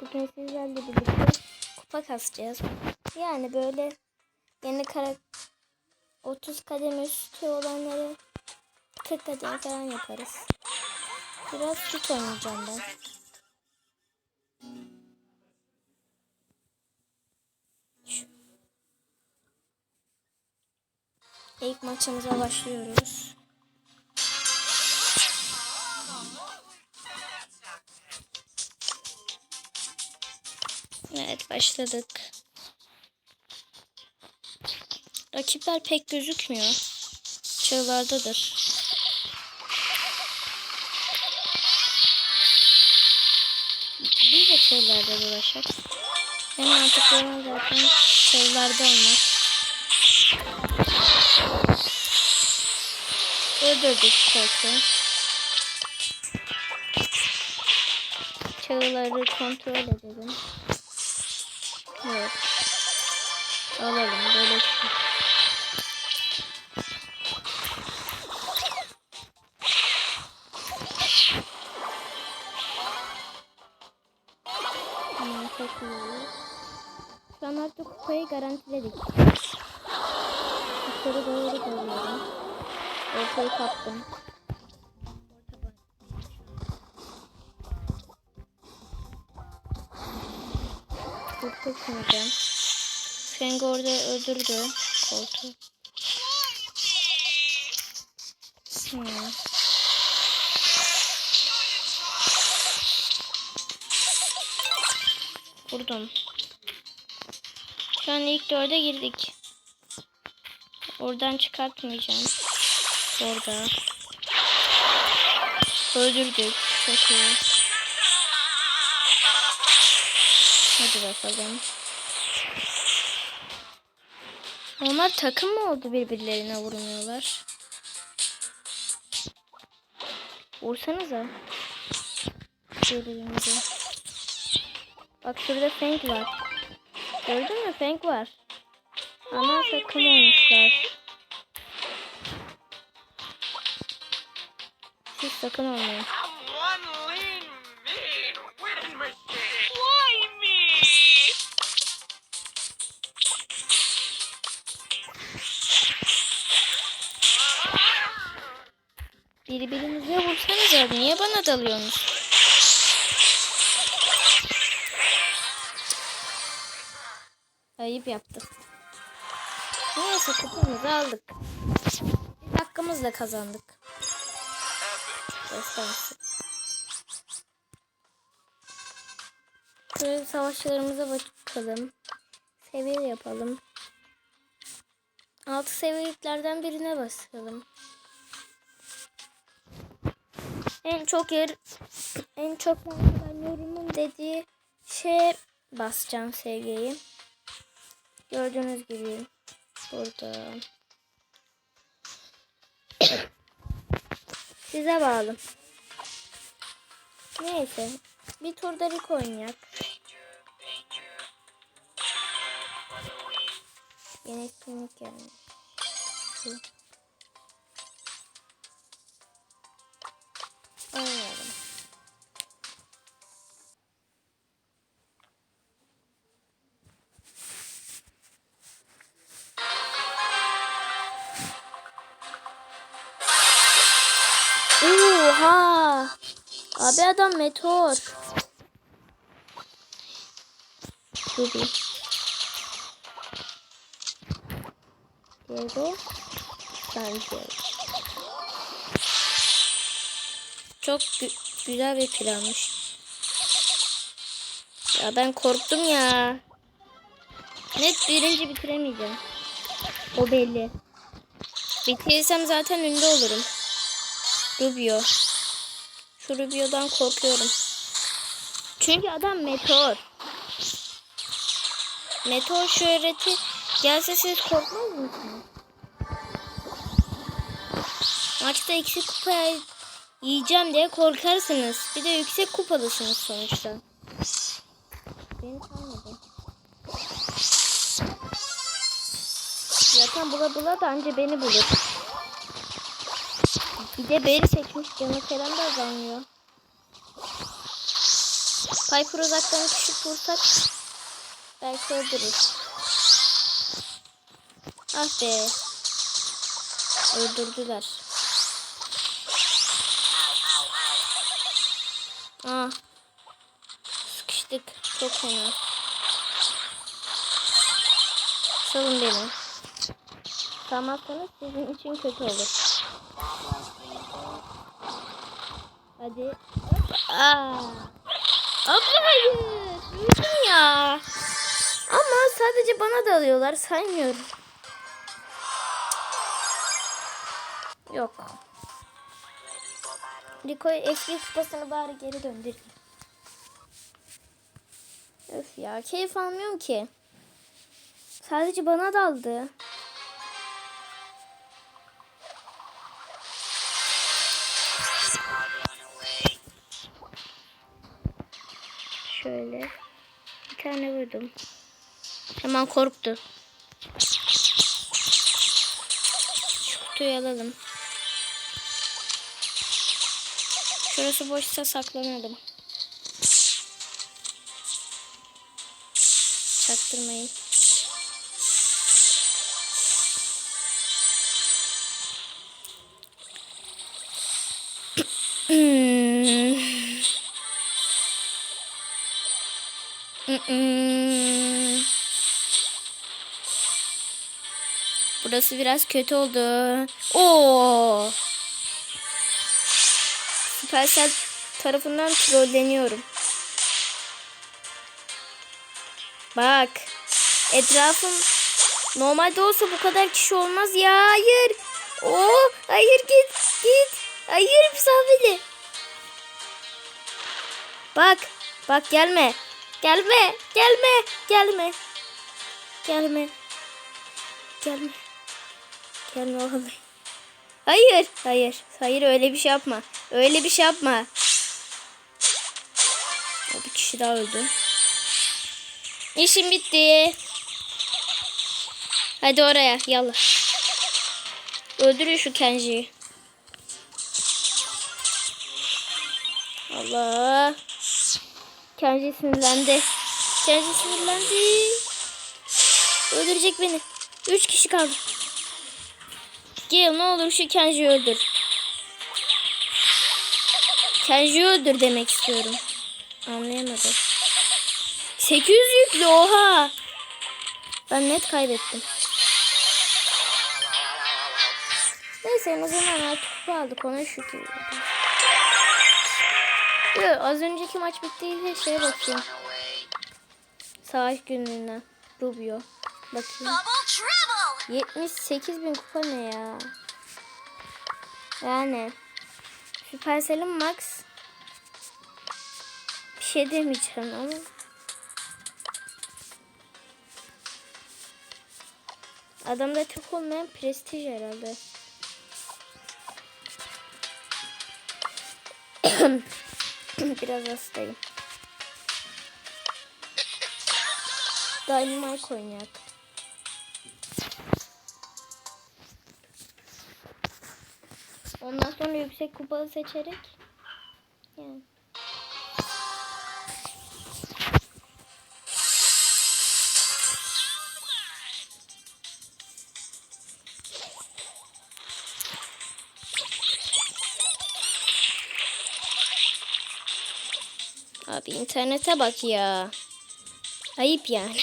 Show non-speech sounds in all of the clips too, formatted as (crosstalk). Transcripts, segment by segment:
bugün sizlerle birlikte kupa kasacağız. Yani böyle yeni kara 30 kademe üstü olanları 40 kademe falan yaparız. Biraz süt oynayacağım ben. İlk maçımıza başlıyoruz. Evet başladık. Rakipler pek gözükmüyor. Çığlardadır. Biz de çığlarda dolaşak. En mantıklı olan zaten çığlarda olmak. Öldürdük korku. Çağıları kontrol edelim. Evet. Alalım böyle şey. Hmm, çok iyi. Şu an artık kupayı garantiledik. Yukarı doğru dönüyorum. Ortayı kaptım. Kurtulmayacağım. Feng orada öldürdü koltuğu. Hmm. Vurdum. Şu an ilk dörde girdik. Oradan çıkartmayacağım. Orada. Öldürdük. Çok iyi. Hadi bakalım. Onlar takım mı oldu birbirlerine vurmuyorlar? Vursanıza. Birbirimize. Bak şurada Feng var. Gördün mü? Feng var. Ana takım olmuşlar. Siz sakın olmayın. Birbirinize vursanıza. Niye bana dalıyorsunuz? Ayıp yaptık. Neyse kupamızı aldık. Biz hakkımızla kazandık. Destansı. Şöyle savaşçılarımıza bakalım. Seviye yapalım. Altı seviyeliklerden birine basalım. En çok yer en çok ben yorumun dediği şey basacağım seviyeyi. Gördüğünüz gibi burada. (coughs) Size bağlı. Neyse. Bir turda Rick oynayak. Yeni etkinlik yani. Abi adam meteor. Ruby. Diego. Bence. Çok gü- güzel bir planmış. Ya ben korktum ya. Net birinci bitiremeyeceğim. O belli. Bitirirsem zaten ünlü olurum. Rubio. Şu Rubio'dan korkuyorum. Çünkü adam meteor. Meteor şöhreti gelse siz korkmaz mısınız? Maçta iki kupa yiyeceğim diye korkarsınız. Bir de yüksek kupalısınız sonuçta. Beni sanmadı. Zaten bula bula da anca beni bulur. Bir de beni seçmiş canı falan da azalmıyor. Piper uzaktan küçük vursak belki öldürür. Ah be. Öldürdüler. Ah. Sıkıştık. Çok fena. Salın beni. Salmazsanız sizin için kötü olur. Hadi. Aa. Abla hayır. Üzüm ya. Ama sadece bana da alıyorlar. Saymıyorum. Yok. Rico'yu eski kupasını bari geri döndüreyim. Öf ya keyif almıyorum ki. Sadece bana daldı. Tane vurdum. Hemen korktu. Kutuyu alalım. Şurası boşsa saklanalım. Çaktırmayın. Hmm. (clears throat) Mm-mm. Burası biraz kötü oldu. Oo. Supercell tarafından trolleniyorum. Bak. Etrafım normalde olsa bu kadar kişi olmaz ya. Hayır. Oo, hayır git. Git. Hayır beni. Bak. Bak gelme. Gelme. Gelme. Gelme. Gelme. Gelme. Gelme oğlum. Hayır. Hayır. Hayır öyle bir şey yapma. Öyle bir şey yapma. O bir kişi daha öldü. İşim bitti. Hadi oraya yallah. Öldürün şu Kenji'yi. Allah. Kenji sinirlendi. Kenji sinirlendi. Öldürecek beni. Üç kişi kaldı. Gel ne olur şu Kenji'yi öldür. Kenji'yi öldür demek istiyorum. Anlayamadım. 800 yüklü oha. Ben net kaybettim. Neyse en azından artık aldık ona şükür. Yo, az önceki maç bittiydi şeye bakayım. Savaş günlüğüne. Rubio. Bakayım. Double trouble! 78 bin kupa ne ya? Yani. Supercell'in max. Bir şey demeyeceğim ama. Adamda çok olmayan prestij herhalde. (clears throat) Biraz hastayım. Dynamite oynayak. Ondan sonra yüksek kupalı seçerek yani. Abi internete bak ya. Ayıp yani.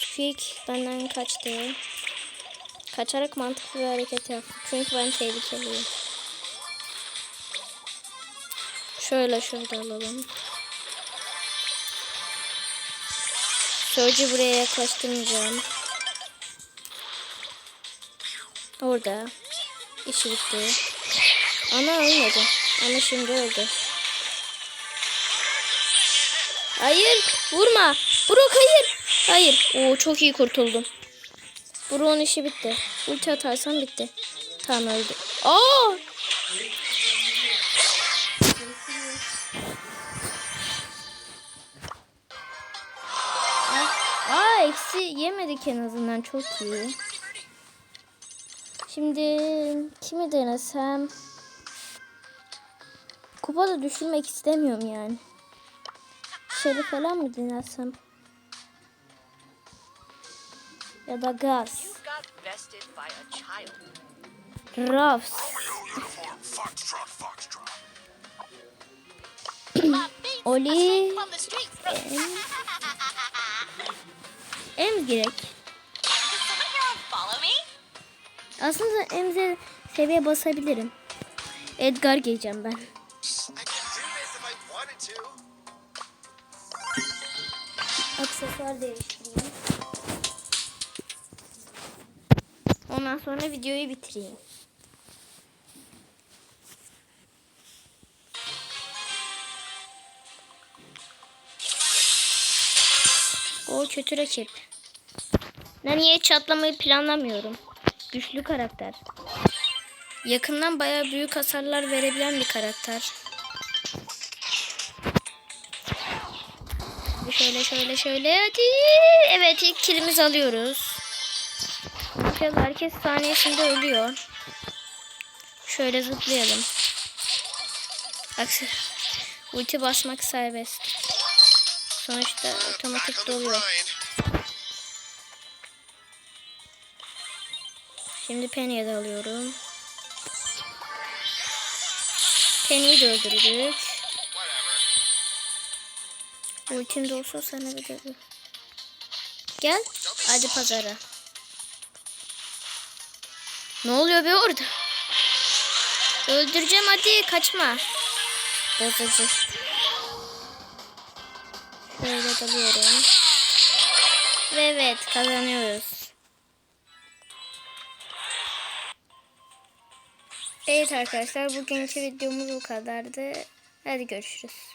Squeak benden kaçtı. Kaçarak mantıklı bir hareket yaptı. Çünkü ben tehlikeliyim. Şöyle şurada alalım. Sörcü buraya yaklaştırmayacağım. Orada. İşi bitti. Ama ölmedi. Ama şimdi öldü. Hayır. Vurma. Brok hayır. Hayır. Oo çok iyi kurtuldum. Brok'un işi bitti. Ulti atarsam bitti. Tamam öldü. Aa! Aa eksi yemedik en azından çok iyi. Şimdi kimi denesem? Kupa da düşürmek istemiyorum yani. Şeri falan mı dinlersem? Ya da gaz. Foxtrot. (coughs) Oli. Em (laughs) gerek. Aslında Emze seviye basabilirim. Edgar giyeceğim ben. Aksesuar değiştireyim. Ondan sonra videoyu bitireyim. O kötü rakip. Ben niye çatlamayı planlamıyorum. Güçlü karakter. Yakından bayağı büyük hasarlar verebilen bir karakter. Şöyle şöyle şöyle hadi. Evet ilk kilimizi alıyoruz. Biraz herkes saniyesinde ölüyor. Şöyle zıplayalım. Aksi ulti basmak serbest. Sonuçta otomatik doluyor. Şimdi Penny'e de alıyorum. Penny'yi de öldürdük. Whatever. Ultim de olsa sana bir bu. Gel. Hadi pazara. Ne oluyor be orada? Öldüreceğim hadi kaçma. Bozacı. Şöyle dalıyorum. Ve evet kazanıyoruz. Evet arkadaşlar bugünkü videomuz bu kadardı. Hadi görüşürüz.